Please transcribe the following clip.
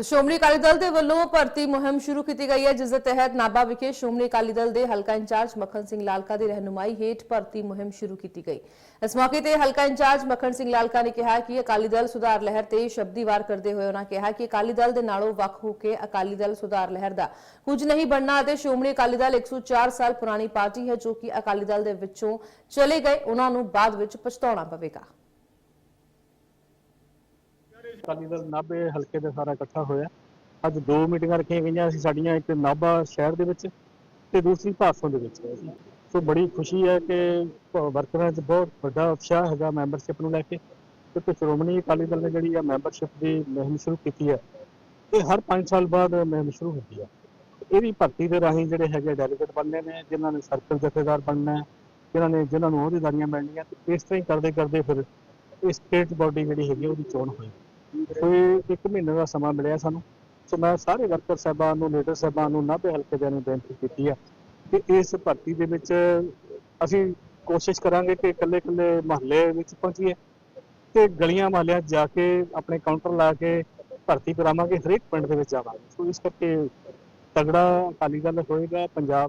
ਤੇ ਸ਼੍ਰੋਮਣੀ ਅਕਾਲੀ ਦਲ ਦੇ ਵੱਲੋਂ ਭਰਤੀ ਮੁਹਿੰਮ ਸ਼ੁਰੂ ਕੀਤੀ ਗਈ ਹੈ, ਜਿਸ ਦੇ ਤਹਿਤ ਨਾਭਾ ਵਿਖੇ ਸ਼੍ਰੋਮਣੀ ਅਕਾਲੀ ਦਲ ਦੇ ਹਲਕਾ ਇੰਚਾਰਜ ਮੱਖਣ ਸਿੰਘ ਲਾਲਕਾ ਦੀ ਰਹਿਨੁਮਾਈ ਹੇਠ ਭਰਤੀ ਮੁਹਿੰਮ ਸ਼ੁਰੂ ਕੀਤੀ ਗਈ। ਇਸ ਮੌਕੇ ਤੇ ਹਲਕਾ ਇੰਚਾਰਜ ਮੱਖਣ ਸਿੰਘ ਲਾਲਕਾ ਨੇ ਕਿਹਾ ਕਿ ਅਕਾਲੀ ਦਲ ਸੁਧਾਰ ਲਹਿਰ ਤੇ ਸ਼ਬਦੀ ਵਾਰ ਕਰਦੇ ਹੋਏ ਉਹਨਾਂ ਕਿਹਾ ਕਿ ਅਕਾਲੀ ਦਲ ਦੇ ਨਾਲੋਂ ਵੱਖ ਹੋ ਕੇ ਅਕਾਲੀ ਦਲ ਸੁਧਾਰ ਲਹਿਰ ਦਾ ਕੁਝ ਨਹੀਂ ਬਣਨਾ ਅਤੇ ਸ਼੍ਰੋਮਣੀ ਅਕਾਲੀ ਦਲ 104 ਸਾਲ ਪੁਰਾਣੀ ਪਾਰਟੀ ਹੈ, ਜੋ ਕਿ ਅਕਾਲੀ ਦਲ ਦੇ ਵਿੱਚੋਂ ਚਲੇ ਗਏ ਉਹਨਾਂ ਨੂੰ ਬਾਅਦ ਵਿੱਚ ਪਛਤਾਉਣਾ ਪਵੇਗਾ। ਅਕਾਲੀ ਦਲ ਨਾਭੇ ਹਲਕੇ ਦੇ ਸਾਰਾ ਇਕੱਠਾ ਹੋਇਆ। ਅੱਜ ਦੋ ਮੀਟਿੰਗਾਂ ਰੱਖੀਆਂ ਗਈਆਂ ਸੀ ਸਾਡੀਆਂ, ਇੱਕ ਨਾਭਾ ਸ਼ਹਿਰ ਦੇ ਵਿੱਚ ਤੇ ਦੂਸਰੀ ਭਾਸੋਂ ਦੇ ਵਿੱਚ। ਸੋ ਬੜੀ ਖੁਸ਼ੀ ਹੈ ਕਿ ਵਰਕਰਾਂ 'ਚ ਬਹੁਤ ਵੱਡਾ ਉਤਸ਼ਾਹ ਹੈਗਾ ਮੈਂਬਰਸ਼ਿਪ ਨੂੰ ਲੈ ਕੇ। ਤੇ ਸ਼੍ਰੋਮਣੀ ਅਕਾਲੀ ਦਲ ਨੇ ਜਿਹੜੀ ਆ ਮੈਂਬਰਸ਼ਿਪ ਦੀ ਮੁਹਿੰਮ ਸ਼ੁਰੂ ਕੀਤੀ ਹੈ, ਇਹ ਹਰ 5 ਸਾਲ ਬਾਅਦ ਮੁਹਿੰਮ ਸ਼ੁਰੂ ਹੁੰਦੀ ਹੈ। ਇਹਦੀ ਭਰਤੀ ਦੇ ਰਾਹੀਂ ਜਿਹੜੇ ਹੈਗੇ ਡੈਲੀਗੇਟ ਬਣਨੇ ਨੇ, ਜਿਨ੍ਹਾਂ ਨੇ ਸਰਕਲ ਜਥੇਦਾਰ ਬਣਨਾ ਹੈ, ਜਿਨ੍ਹਾਂ ਨੇ, ਜਿਨ੍ਹਾਂ ਨੂੰ ਅਹੁਦੇਦਾਰੀਆਂ ਮਿਲਣੀਆਂ ਤੇ ਇਸ ਤਰ੍ਹਾਂ ਹੀ ਕਰਦੇ ਕਰਦੇ ਫਿਰ ਇਹ ਸਟੇਟ ਬਾਡੀ ਜਿਹੜੀ ਹੈਗੀ ਉਹਦੀ ਚੋਣ ਹੋਈ ਸੋ ਇਹ ਇੱਕ ਮਹੀਨੇ ਦਾ ਸਮਾਂ ਮਿਲਿਆ ਸਾਨੂੰ। ਸੋ ਮੈਂ ਸਾਰੇ ਵਰਕਰ ਸਾਹਿਬਾਨ ਨੂੰ, ਲੀਡਰ ਸਾਹਿਬਾਨ ਨੂੰ ਨਾਭੇ ਹਲਕੇ ਦੇ ਨੂੰ ਬੇਨਤੀ ਕੀਤੀ ਹੈ ਕਿ ਇਸ ਭਰਤੀ ਦੇ ਵਿੱਚ ਅਸੀਂ ਕੋਸ਼ਿਸ਼ ਕਰਾਂਗੇ ਕਿ ਇਕੱਲੇ ਇਕੱਲੇ ਮਹੱਲੇ ਵਿੱਚ ਪਹੁੰਚੀਏ ਤੇ ਗਲੀਆਂ ਮਹੱਲਿਆਂ ਜਾ ਕੇ ਆਪਣੇ ਕਾਊਂਟਰ ਲਾ ਕੇ ਭਰਤੀ ਕਰਾਵਾਂਗੇ, ਹਰੇਕ ਪਿੰਡ ਦੇ ਵਿੱਚ ਜਾਵਾਂਗੇ ਸੋ ਇਸ ਕਰਕੇ ਤਗੜਾ ਅਕਾਲੀ ਦਲ ਹੋਏਗਾ, ਪੰਜਾਬ